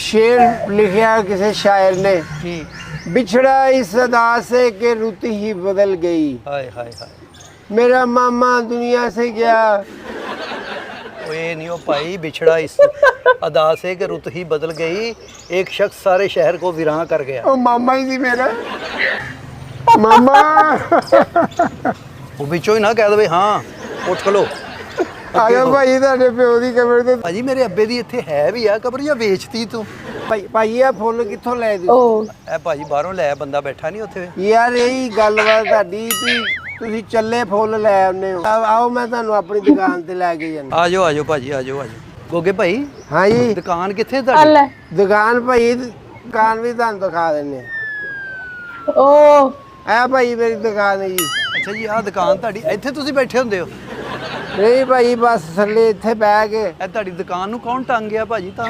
शेर लिखा किसी शायर ने। बिछड़ा इस सदा से के रुत ही बदल गई। हाय हाय हाय। मेरा मामा दुनिया से गया। ये नहीं हो पाई बिछड़ा इस अदा से के रुत ही बदल गई। एक शख्स सारे शहर को विरां कर गया। ओ मामा ही थी मेरा। मामा। वो बिचो ही ना कह दे भाई हाँ उठ खलो ਗਿਆ ਭਾਈ ਤੁਹਾਡੇ ਪਿਓ ਦੀ ਕਬਰ ਤੇ। ਭਾਜੀ ਮੇਰੇ ਅੱਬੇ ਦੀ ਇੱਥੇ ਹੈ ਵੀ ਆ ਕਬਰ ਜਾਂ ਵੇਚਤੀ ਤੂੰ? ਭਾਈ ਭਾਈ ਆ ਫੁੱਲ ਕਿੱਥੋਂ ਲੈ ਦੀ ਉਹ। ਇਹ ਭਾਜੀ ਬਾਹਰੋਂ ਲੈ ਬੰਦਾ ਬੈਠਾ ਨਹੀਂ ਉੱਥੇ। ਯਾਰ ਇਹੀ ਗੱਲਬਾਤ ਤੁਹਾਡੀ ਵੀ ਤੁਸੀਂ ਚੱਲੇ ਫੁੱਲ ਲੈ ਆਉਨੇ ਹੋ। ਆ- ਆਓ ਮੈਂ ਤੁਹਾਨੂੰ ਆਪਣੀ ਦੁਕਾਨ ਤੇ ਲੈ ਕੇ ਜਾਣਾ ਆ ਜਾਓ ਆ ਜਾਓ ਭਾਜੀ ਆ ਜਾਓ ਆ ਜਾਓ ਗੋਗੇ ਭਾਈ ਹਾਂ ਜੀ। ਦੁਕਾਨ ਕਿੱਥੇ ਆ ਤੁਹਾਡੀ ਦੁਕਾਨ ਭਾਈ ਦੁਕਾਨ ਵੀ ਤੁਹਾਨੂੰ ਦਿਖਾ ਦਿੰਨੇ ਆ ਉਹ। ਇਹ ਭਾਈ ਮੇਰੀ ਦੁਕਾਨ ਹੈ ਜੀ। ਅੱਛਾ ਜੀ ਆਹ ਦੁਕਾਨ ਤੁਹਾਡੀ ਇੱਥੇ ਤੁਸੀਂ ਬੈਠੇ ਹੁੰਦੇ ਹੋ? ਨਹੀਂ ਭਾਈ, ਬਸ ਥੱਲੇ ਇੱਥੇ ਬਹਿ ਕੇ। ਇਹ ਤੁਹਾਡੀ ਦੁਕਾਨ ਨੂੰ ਕੌਣ ਟੰਗ ਗਿਆ ਭਾਜੀ ਤਾਂ?